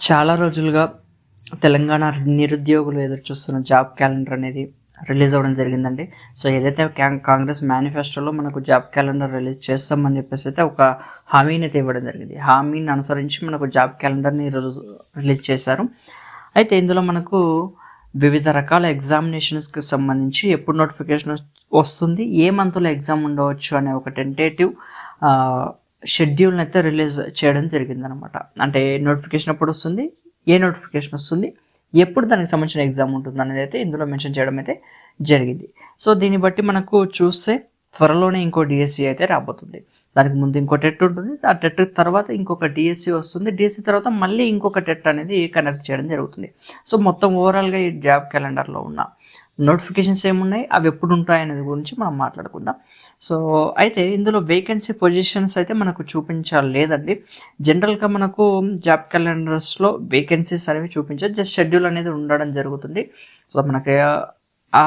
చాలా రోజులుగా తెలంగాణ నిరుద్యోగులు ఎదురు చూస్తున్న జాబ్ క్యాలెండర్ అనేది రిలీజ్ అవ్వడం జరిగిందండి. సో ఏదైతే కాంగ్రెస్ మేనిఫెస్టోలో మనకు జాబ్ క్యాలెండర్ రిలీజ్ చేస్తామని చెప్పేసి అయితే ఒక హామీని అయితే ఇవ్వడం జరిగింది. హామీని అనుసరించి మనకు జాబ్ క్యాలెండర్ని రిలీజ్ చేశారు. అయితే ఇందులో మనకు వివిధ రకాల ఎగ్జామినేషన్స్కి సంబంధించి ఎప్పుడు నోటిఫికేషన్ వస్తుంది ఏ మంత్లో ఎగ్జామ్ ఉండవచ్చు అనే ఒక టెంటేటివ్ షెడ్యూల్ని అయితే రిలీజ్ చేయడం జరిగిందనమాట. అంటే నోటిఫికేషన్ ఎప్పుడు వస్తుంది? ఏ నోటిఫికేషన్ వస్తుంది? ఎప్పుడు దానికి సంబంధించిన ఎగ్జామ్ ఉంటుంది అనేది అయితే ఇందులో మెన్షన్ చేయడం అయితే జరిగింది. సో దీన్ని బట్టి మనకు చూస్తే త్వరలోనే ఇంకో డిఎస్సి అయితే రాబోతుంది. దానికి ముందు ఇంకో టెట్ ఉంటుంది. ఆ టెట్ తర్వాత ఇంకొక డిఎస్సి వస్తుంది. డిఎస్సి తర్వాత మళ్ళీ ఇంకొక టెట్ అనేది కనెక్ట్ చేయడం జరుగుతుంది. సో మొత్తం ఓవరాల్గా ఈ జాబ్ క్యాలెండర్లో ఉన్న నోటిఫికేషన్స్ ఏమున్నాయి? అవి ఎప్పుడు ఉంటాయి అనేది గురించి మనం మాట్లాడుకుందాం. సో అయితే ఇందులో వేకెన్సీ పొజిషన్స్ అయితే మనకు చూపించాలి లేదండి జనరల్గా మనకు జాబ్ క్యాలెండర్స్లో వేకెన్సీస్ అనేవి చూపించాలి జస్ట్ షెడ్యూల్ అనేది ఉండడం జరుగుతుంది. సో మనకి ఆ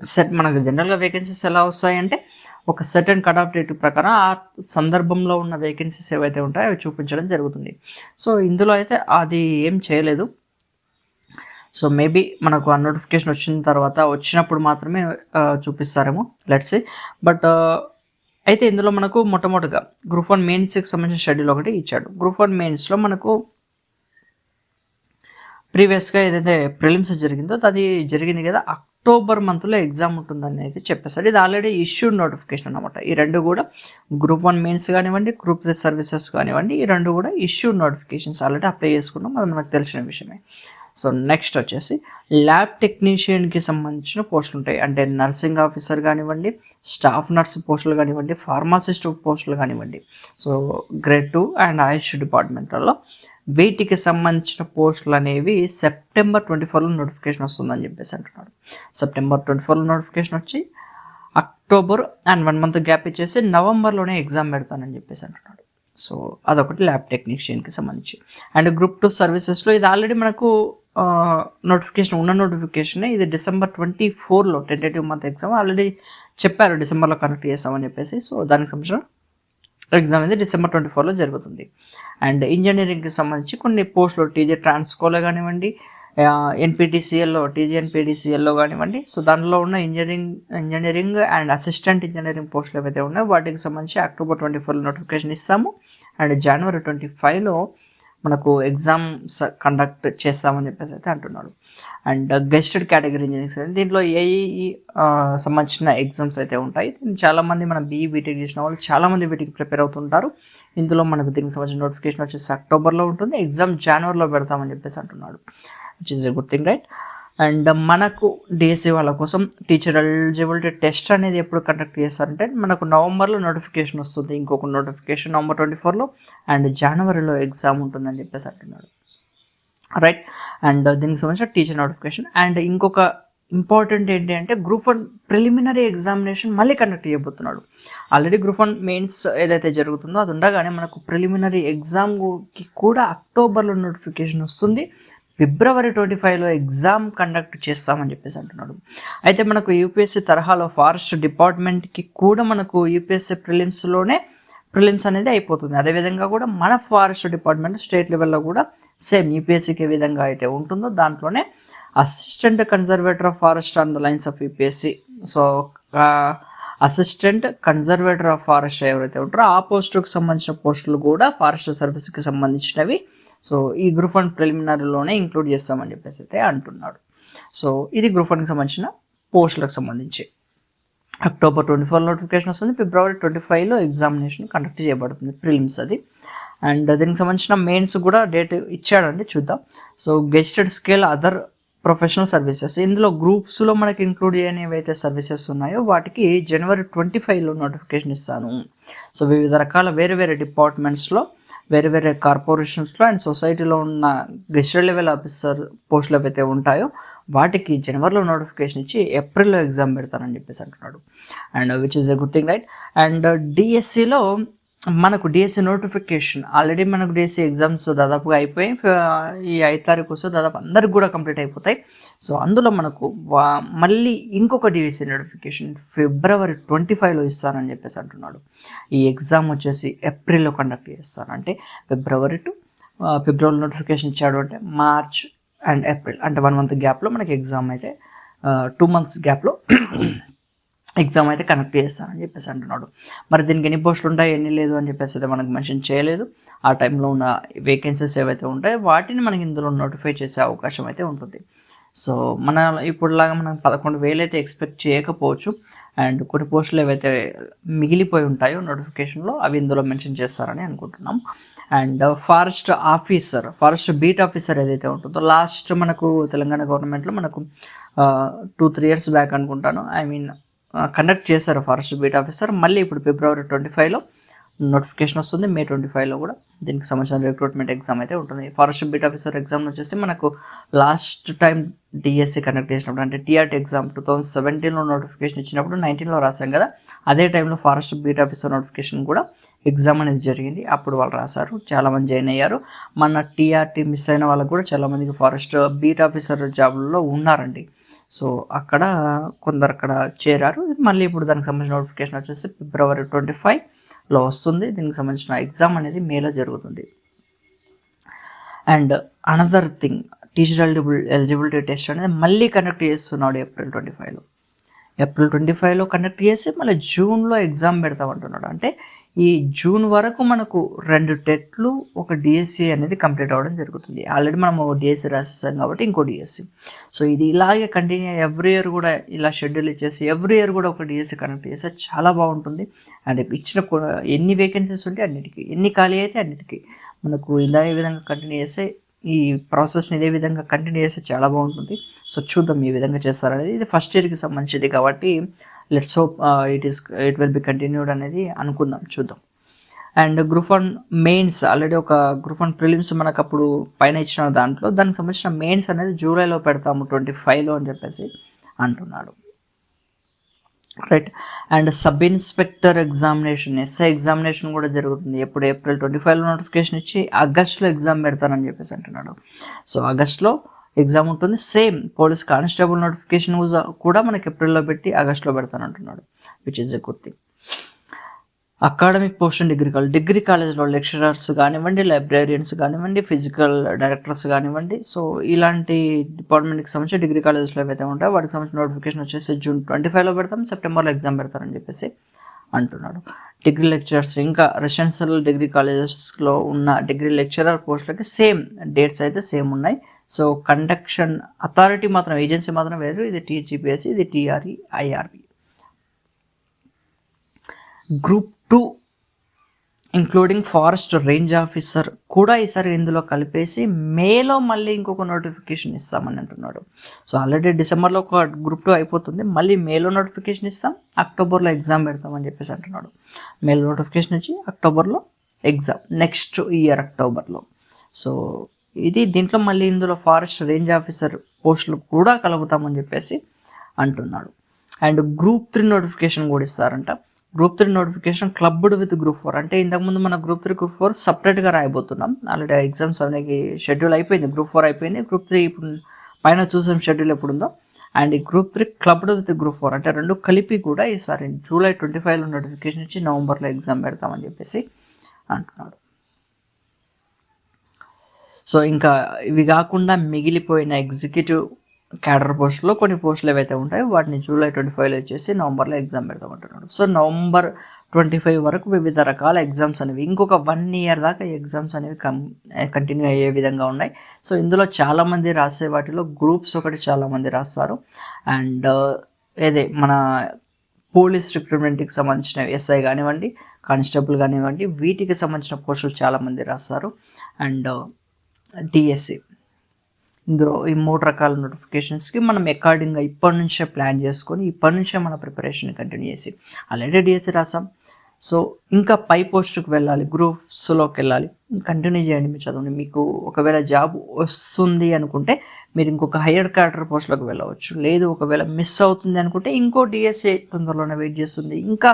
సెట్ మనకు జనరల్గా వేకెన్సీస్ ఎలా వస్తాయంటే ఒక సెటన్ కట్ ఆఫ్ డేట్ ప్రకారం ఆ సందర్భంలో ఉన్న వేకెన్సీస్ ఏవైతే ఉంటాయో అవి చూపించడం జరుగుతుంది. సో ఇందులో అయితే అది ఏం చేయలేదు. సో మేబీ మనకు ఆ నోటిఫికేషన్ వచ్చిన తర్వాత వచ్చినప్పుడు మాత్రమే చూపిస్తారేమో. లెట్స్ బట్ అయితే ఇందులో మనకు మొట్టమొదటిగా గ్రూప్ వన్ మెయిన్స్కి సంబంధించిన షెడ్యూల్ ఒకటి ఇచ్చాడు. గ్రూప్ వన్ మెయిన్స్లో మనకు ప్రీవియస్గా ఏదైతే ప్రిలిమ్స్ జరిగిందో అది జరిగింది కదా అక్టోబర్ మంత్లో ఎగ్జామ్ ఉంటుందని అయితే చెప్పేసాడు ఇది ఆల్రెడీ ఇష్యూడ్ నోటిఫికేషన్ అనమాట ఈ రెండు కూడా గ్రూప్ వన్ మెయిన్స్ కానివ్వండి గ్రూప్ త్రీ సర్వీసెస్ కానివ్వండి ఈ రెండు కూడా ఇష్యూడ్ నోటిఫికేషన్స్ ఆల్రెడీ అప్లై చేసుకున్నాం. అది మనకు తెలిసిన విషయమే. సో నెక్స్ట్ వచ్చేసి ల్యాబ్ టెక్నీషియన్కి సంబంధించిన పోస్టులు ఉంటాయి. అంటే నర్సింగ్ ఆఫీసర్ కానివ్వండి స్టాఫ్ నర్స్ పోస్టులు కానివ్వండి ఫార్మాసిస్ట్ పోస్టులు కానివ్వండి. So grade two and AYUSH డిపార్ట్మెంట్లో వీటికి సంబంధించిన పోస్టులు అనేవి సెప్టెంబర్ ట్వంటీ ఫోర్లో నోటిఫికేషన్ వస్తుందని చెప్పేసి అంటున్నాడు సెప్టెంబర్ ట్వంటీ ఫోర్లో నోటిఫికేషన్ వచ్చి October and one month gap ఇచ్చేసి నవంబర్లోనే ఎగ్జామ్ పెడతానని చెప్పేసి అంటున్నాడు సో అదొకటి ల్యాబ్ టెక్నీషియన్కి సంబంధించి. అండ్ గ్రూప్ టూ సర్వీసెస్లో ఇది ఆల్రెడీ మనకు నోటిఫికేషన్ ఉన్న నోటిఫికేషన్ ఇది డిసెంబర్ ట్వంటీ ఫోర్లో టెంటేటివ్ మంత్ ఎగ్జామ్ ఆల్రెడీ చెప్పారు డిసెంబర్లో కనెక్ట్ చేస్తామని చెప్పేసి. సో దానికి సంబంధించిన ఎగ్జామ్ అనేది డిసెంబర్ ట్వంటీ ఫోర్లో జరుగుతుంది అండ్ ఇంజనీరింగ్కి సంబంధించి కొన్ని పోస్టులు టీజీ ట్రాన్స్కోలో కానివ్వండి ఎన్పిటిసిఎల్లో టీజీ ఎన్పిటిసిఎల్లో కానివ్వండి. సో దానిలో ఉన్న engineering engineering and assistant engineering పోస్టులు ఏవైతే ఉన్నాయో వాటికి సంబంధించి అక్టోబర్ ట్వంటీ ఫోర్లో నోటిఫికేషన్ ఇస్తాము. అండ్ జనవరి ట్వంటీ ఫైవ్లో మనకు ఎగ్జామ్స్ కండక్ట్ చేస్తామని చెప్పేసి అయితే అంటున్నాడు. అండ్ గెస్టెడ్ కేటగిరీ ఇంజనీరింగ్ దీంట్లో ఏఈ e, సంబంధించిన ఎగ్జామ్స్ అయితే ఉంటాయి. చాలామంది మన బీఈ బీటెక్ చేసిన వాళ్ళు చాలామంది వీటికి ప్రిపేర్ అవుతుంటారు. ఇందులో మనకు దీనికి సంబంధించిన నోటిఫికేషన్ వచ్చేసి అక్టోబర్లో ఉంటుంది. ఎగ్జామ్ జనవరిలో పెడతామని చెప్పేసి అంటున్నాడు. Which is a good thing right and మనకు డిఎస్సి వాళ్ళ కోసం టీచర్ ఎలిజిబిలిటీ టెస్ట్ అనేది ఎప్పుడు కండక్ట్ చేస్తారంటే మనకు నవంబర్లో నోటిఫికేషన్ వస్తుంది. ఇంకొక నోటిఫికేషన్ నవంబర్ ట్వంటీ ఫోర్లో అండ్ జనవరిలో ఎగ్జామ్ ఉంటుందని చెప్పేసి అంటున్నాడు. రైట్ అండ్ దీనికి సంబంధించిన టీచర్ నోటిఫికేషన్ అండ్ ఇంకొక ఇంపార్టెంట్ ఏంటి అంటే గ్రూప్ వన్ ప్రిలిమినరీ ఎగ్జామినేషన్ మళ్ళీ కండక్ట్ చేయబోతున్నాడు. ఆల్రెడీ గ్రూప్ వన్ మెయిన్స్ ఏదైతే జరుగుతుందో అది ఉండగానే మనకు ప్రిలిమినరీ ఎగ్జామ్కి కూడా అక్టోబర్లో నోటిఫికేషన్ వస్తుంది. ఫిబ్రవరి ట్వంటీ ఫైవ్లో ఎగ్జామ్ కండక్ట్ చేస్తామని చెప్పేసి అంటున్నాడు. అయితే మనకు యూపీఎస్సీ తరహాలో ఫారెస్ట్ డిపార్ట్మెంట్కి కూడా మనకు యూపీఎస్సీ ప్రిలిమ్స్లోనే ప్రిలిమ్స్ అనేది అయిపోతుంది. అదేవిధంగా కూడా మన ఫారెస్ట్ డిపార్ట్మెంట్ స్టేట్ లెవెల్లో కూడా సేమ్ యూపీఎస్సీకి ఏ విధంగా అయితే ఉంటుందో దాంట్లోనే assistant conservator of forest on the lines of UPSC. So assistant conservator of forest ఎవరైతే ఉంటారో ఆ పోస్టుకు సంబంధించిన పోస్టులు కూడా ఫారెస్ట్ సర్వీస్కి సంబంధించినవి సో ఈ గ్రూప్ వన్ ప్రిలిమినరీలోనే ఇంక్లూడ్ చేస్తామని చెప్పేసి అయితే అంటున్నాడు. సో ఇది గ్రూప్ వన్కి సంబంధించిన పోస్టులకు సంబంధించి. అక్టోబర్ ట్వంటీ ఫోర్ నోటిఫికేషన్ వస్తుంది ఫిబ్రవరి ట్వంటీ ఫైవ్లో ఎగ్జామినేషన్ కండక్ట్ చేయబడుతుంది ప్రిలిమ్స్ అది. అండ్ దీనికి సంబంధించిన మెయిన్స్ కూడా డేట్ ఇచ్చాడండి చూద్దాం. So gazetted scale other professional services ఇందులో గ్రూప్స్లో మనకి ఇంక్లూడ్ చేయని సర్వీసెస్ ఉన్నాయో వాటికి జనవరి ట్వంటీ ఫైవ్లో నోటిఫికేషన్ ఇస్తాను. సో వివిధ రకాల వేరే వేరే డిపార్ట్మెంట్స్లో వేరే వేరే కార్పొరేషన్స్లో అండ్ సొసైటీలో ఉన్న గెస్టెడ్ లెవెల్ ఆఫీసర్ పోస్టులు ఏవైతే ఉంటాయో వాటికి జనవరిలో నోటిఫికేషన్ ఇచ్చి ఏప్రిల్లో ఎగ్జామ్ పెడతానని చెప్పేసి అంటున్నాడు. And which is a good thing right and డిఎస్సిలో మనకు డిఎస్సి నోటిఫికేషన్ ఆల్రెడీ మనకు డిఎస్సి ఎగ్జామ్స్ దాదాపుగా అయిపోయి ఈ ఐదు తారీఖు వస్తే దాదాపు అందరికి కూడా కంప్లీట్ అయిపోతాయి. సో అందులో మనకు వా- మళ్ళీ ఇంకొక డిఎస్సి నోటిఫికేషన్ ఫిబ్రవరి ట్వంటీ ఫైవ్లో ఇస్తానని చెప్పేసి అంటున్నాడు. ఈ ఎగ్జామ్ వచ్చేసి ఏప్రిల్లో కండక్ట్ చేస్తాను. అంటే ఫిబ్రవరి టు ఫిబ్రవరి నోటిఫికేషన్ ఇచ్చాడు అంటే మార్చ్ అండ్ ఏప్రిల్ అంటే వన్ మంత్ గ్యాప్లో మనకి ఎగ్జామ్ అయితే టూ మంత్స్ గ్యాప్లో ఎగ్జామ్ అయితే కనెక్ట్ చేస్తానని చెప్పేసి అంటున్నాడు. మరి దీనికి ఎన్ని పోస్టులు ఉంటాయి ఎన్ని లేదు అని చెప్పేసి అయితే మనకు మెన్షన్ చేయలేదు. ఆ టైంలో ఉన్న వేకెన్సీస్ ఏవైతే ఉంటాయో వాటిని మనకి ఇందులో నోటిఫై చేసే అవకాశం అయితే ఉంటుంది. సో మన ఇప్పుడులాగా మనం పదకొండు వేలు అయితే ఎక్స్పెక్ట్ చేయకపోవచ్చు. అండ్ కొన్ని పోస్టులు ఏవైతే మిగిలిపోయి ఉంటాయో నోటిఫికేషన్లో అవి ఇందులో మెన్షన్ చేస్తారని అనుకుంటున్నాం. And forest officer forest beat officer ఏదైతే ఉంటుందో లాస్ట్ మనకు తెలంగాణ గవర్నమెంట్లో మనకు టూ త్రీ ఇయర్స్ బ్యాక్ అనుకుంటాను. ఐ మీన్ కండక్ట్ చేశారు ఫారెస్ట్ బీట్ ఆఫీసర్. మళ్ళీ ఇప్పుడు ఫిబ్రవరి ట్వంటీ ఫైవ్లో నోటిఫికేషన్ వస్తుంది. మే ట్వంటీ ఫైవ్లో కూడా దీనికి సంబంధించిన రిక్రూట్మెంట్ ఎగ్జామ్ అయితే ఉంటుంది. ఫారెస్ట్ బీట్ ఆఫీసర్ ఎగ్జామ్ వచ్చేసి మనకు లాస్ట్ టైం డిఎస్సి కండక్ట్ చేసినప్పుడు అంటే టీఆర్టీ ఎగ్జామ్ టూ థౌసండ్ సెవెంటీన్లో నోటిఫికేషన్ ఇచ్చినప్పుడు నైన్టీన్లో రాశాం కదా. అదే టైంలో ఫారెస్ట్ బీట్ ఆఫీసర్ నోటిఫికేషన్ కూడా ఎగ్జామ్ అనేది జరిగింది. అప్పుడు వాళ్ళు రాశారు. చాలామంది జాయిన్ అయ్యారు. మన టీఆర్టీ మిస్ అయిన వాళ్ళకు కూడా చాలామందికి ఫారెస్ట్ బీట్ ఆఫీసర్ జాబ్లో ఉన్నారండి. సో అక్కడ కొందరు అక్కడ చేరారు. మళ్ళీ ఇప్పుడు దానికి సంబంధించిన నోటిఫికేషన్ వచ్చేసి ఫిబ్రవరి ట్వంటీ ఫైవ్లో వస్తుంది. దీనికి సంబంధించిన ఎగ్జామ్ అనేది మేలో జరుగుతుంది. And another thing teacher eligible eligibility test అనేది మళ్ళీ కండక్ట్ చేస్తున్నాడు ఏప్రిల్ ట్వంటీ ఫైవ్లో ఏప్రిల్ ట్వంటీ ఫైవ్లో కండక్ట్ చేసి మళ్ళీ జూన్లో ఎగ్జామ్ పెడతామంటున్నాడు. అంటే ఈ జూన్ వరకు మనకు రెండు టెట్లు ఒక డిఎస్సి అనేది కంప్లీట్ అవ్వడం జరుగుతుంది. ఆల్రెడీ మనం ఒక డిఎస్సి రాసేసాం కాబట్టి ఇంకో డిఎస్సి సో ఇది ఇలాగే కంటిన్యూ ఎవ్రీ ఇయర్ కూడా ఇలా షెడ్యూల్ ఇచ్చేసి ఎవ్రీ ఇయర్ కూడా ఒక డిఎస్సి కనెక్ట్ చేస్తే చాలా బాగుంటుంది. అండ్ ఇచ్చిన ఎన్ని వేకెన్సీస్ ఉంటే అన్నిటికీ ఎన్ని ఖాళీ అయితే అన్నిటికీ మనకు ఇలా ఏ విధంగా కంటిన్యూ చేస్తే ఈ ప్రాసెస్ని ఇదే విధంగా కంటిన్యూ చేస్తే చాలా బాగుంటుంది. సో చూద్దాం ఈ విధంగా చేస్తారనేది. ఇది ఫస్ట్ ఇయర్కి సంబంధించింది కాబట్టి let's hope it is it will be continued అనేది అనుకుందాం చూద్దాం. And group one mains already ఒక గ్రూప్ వన్ ప్రిలిమ్స్ మనకు అప్పుడు పైన ఇచ్చిన దాంట్లో దానికి సంబంధించిన మెయిన్స్ అనేది జూలైలో పెడతాము ట్వంటీ ఫైవ్లో అని చెప్పేసి అంటున్నాడు. Right. And sub inspector examination SI examination కూడా జరుగుతుంది. ఎప్పుడు ఏప్రిల్ ట్వంటీ ఫైవ్లో నోటిఫికేషన్ ఇచ్చి ఆగస్ట్లో ఎగ్జామ్ పెడతానని చెప్పేసి అంటున్నాడు. సో ఆగస్ట్లో ఎగ్జామ్ ఉంటుంది. సేమ్ పోలీస్ కానిస్టేబుల్ నోటిఫికేషన్ కూడా మనకి ఏప్రిల్లో పెట్టి ఆగస్ట్లో పెడతానంటున్నాడు which is a good thing academic portion degree college degree కాలేజ్లో లెక్చరర్స్ కానివ్వండి లైబ్రేరియన్స్ కానివ్వండి ఫిజికల్ డైరెక్టర్స్ కానివ్వండి. సో ఇలాంటి డిపార్ట్మెంట్కి సంబంధించి డిగ్రీ కాలేజెస్లో ఏవైతే ఉంటాయో వాటికి సంబంధించిన నోటిఫికేషన్ వచ్చేసి జూన్ ట్వంటీ ఫైవ్లో పెడతాం. సెప్టెంబర్లో ఎగ్జామ్ పెడతారని చెప్పేసి అంటున్నాడు. డిగ్రీ లెక్చరర్స్ ఇంకా రెసిడెన్షియల్ డిగ్రీ కాలేజెస్లో ఉన్న డిగ్రీ లెక్చరర్ పోస్టులకి సేమ్ డేట్స్ అయితే సేమ్ ఉన్నాయి. సో కండక్షన్ అథారిటీ మాత్రం ఏజెన్సీ మాత్రం వేరు. ఇది టీజీపీఎస్సీ ఇది TRE IRB. Group two including forest range officer కూడా ఈసారి ఇందులో కలిపేసి మేలో మళ్ళీ ఇంకొక నోటిఫికేషన్ ఇస్తామని అంటున్నాడు. సో ఆల్రెడీ డిసెంబర్లో ఒక గ్రూప్ టూ అయిపోతుంది. మళ్ళీ మేలో నోటిఫికేషన్ ఇస్తాం. అక్టోబర్లో ఎగ్జామ్ పెడతామని చెప్పేసి అంటున్నాడు. మేలో నోటిఫికేషన్ ఇచ్చి అక్టోబర్లో ఎగ్జామ్ నెక్స్ట్ ఇయర్ అక్టోబర్లో. సో ఇది దీంట్లో మళ్ళీ ఇందులో ఫారెస్ట్ రేంజ్ ఆఫీసర్ పోస్టులు కూడా కలుపుతామని చెప్పేసి అంటున్నాడు. అండ్ గ్రూప్ త్రీ నోటిఫికేషన్ కూడా ఇస్తారంట. Group three notification clubbed with group four. అంటే ఇంతకుముందు మన గ్రూప్ త్రీ గ్రూప్ ఫోర్ సపరేట్గా రాయబోతున్నాం. ఆల్రెడీ ఎగ్జామ్స్ అనేది షెడ్యూల్ అయిపోయింది. గ్రూప్ ఫోర్ అయిపోయింది. గ్రూప్ త్రీ ఇప్పుడు పైన చూసాం షెడ్యూల్ ఎప్పుడు ఉందో అండ్ ఈ group three clubbed with group four. అంటే రెండు కలిపి కూడా ఈసారి జూలై ట్వంటీ ఫైవ్లో నోటిఫికేషన్ ఇచ్చి నవంబర్లో ఎగ్జామ్ పెడతామని చెప్పేసి అంటున్నాడు. సో ఇంకా ఇవి కాకుండా మిగిలిపోయిన ఎగ్జిక్యూటివ్ క్యాడర్ పోస్టులో కొన్ని పోస్టులు ఏవైతే ఉంటాయో వాటిని జూలై ట్వంటీ ఫైవ్లో వచ్చేసి నవంబర్లో ఎగ్జామ్ పెడతామంటున్నాడు సో నవంబర్ ట్వంటీ ఫైవ్ వరకు వివిధ రకాల ఎగ్జామ్స్ అనేవి ఇంకొక వన్ ఇయర్ దాకా ఎగ్జామ్స్ అనేవి కం కంటిన్యూ అయ్యే విధంగా ఉన్నాయి. సో ఇందులో చాలామంది రాసే వాటిలో గ్రూప్స్ ఒకటి చాలామంది రాస్తారు. అండ్ ఏదే మన పోలీస్ రిక్రూట్మెంట్కి సంబంధించిన ఎస్ఐ కానివ్వండి కానిస్టేబుల్ కానివ్వండి వీటికి సంబంధించిన పోస్టులు చాలామంది రాస్తారు. అండ్ డిఎస్సి ఇందులో ఈ మూడు రకాల నోటిఫికేషన్స్కి మనం అకార్డింగ్గా ఇప్పటి నుంచే ప్లాన్ చేసుకొని ఇప్పటి నుంచే మన ప్రిపరేషన్ కంటిన్యూ చేసి ఆల్రెడీ డిఎస్సి రాసాం. సో ఇంకా పై పోస్ట్కి వెళ్ళాలి గ్రూప్స్లోకి వెళ్ళాలి. కంటిన్యూ చేయండి మీ చదువుని. మీకు ఒకవేళ జాబ్ వస్తుంది అనుకుంటే మీరు ఇంకొక హయ్యర్ క్యారెక్టర్ పోస్ట్లోకి వెళ్ళవచ్చు. లేదు ఒకవేళ మిస్ అవుతుంది అనుకుంటే ఇంకో డిఎస్ఏ తొందరలోనే వెయిట్ చేస్తుంది. ఇంకా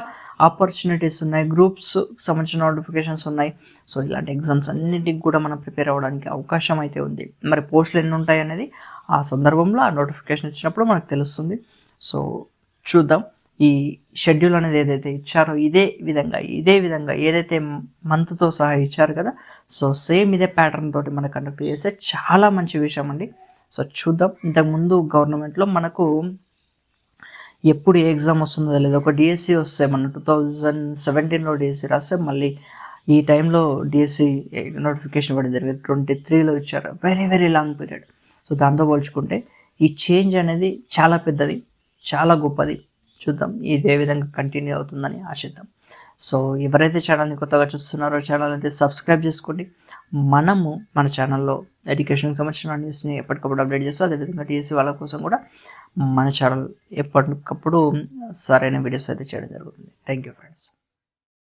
ఆపర్చునిటీస్ ఉన్నాయి గ్రూప్స్ సంబంధించిన నోటిఫికేషన్స్ ఉన్నాయి. సో ఇలాంటి ఎగ్జామ్స్ అన్నింటికి కూడా మనం ప్రిపేర్ అవ్వడానికి అవకాశం అయితే ఉంది. మరి పోస్టులు ఎన్ని ఉంటాయి అనేది ఆ సందర్భంలో ఆ నోటిఫికేషన్ ఇచ్చినప్పుడు మనకు తెలుస్తుంది. సో చూద్దాం. ఈ షెడ్యూల్ అనేది ఏదైతే ఇచ్చారో ఇదే విధంగా ఇదే విధంగా ఏదైతే మంత్తో సహా ఇచ్చారు కదా సో సేమ్ ఇదే ప్యాటర్న్ తోటి మనకు కండక్ట్ చేస్తే చాలా మంచి విషయం అండి. సో చూద్దాం. ఇంతకుముందు గవర్నమెంట్లో మనకు ఎప్పుడు ఏ ఎగ్జామ్ వస్తుందో తెలియదు. ఒక డిఎస్సి వస్తే మన టూ థౌజండ్ సెవెంటీన్లో డిఎస్సి రాస్తే మళ్ళీ ఈ టైంలో డిఎస్సి నోటిఫికేషన్ ఇవ్వడం జరిగింది. ట్వంటీ త్రీలో ఇచ్చారు. Very very long period. So దాంతో పోల్చుకుంటే ఈ చేంజ్ అనేది చాలా పెద్దది చాలా గొప్పది. చూద్దాం ఇదే విధంగా కంటిన్యూ అవుతుందని ఆశిద్దాం. సో ఎవరైతే ఛానల్ని కొత్తగా చూస్తున్నారో ఛానల్ అయితే సబ్స్క్రైబ్ చేసుకోండి. మనము మన ఛానల్లో ఎడ్యుకేషన్కి సంబంధించిన న్యూస్ని ఎప్పటికప్పుడు అప్డేట్ చేస్తూ అదేవిధంగా టీఎస్సీ వాళ్ళ కోసం కూడా మన ఛానల్ ఎప్పటికప్పుడు సరైన వీడియోస్ అయితే చేయడం జరుగుతుంది. Thank you friends.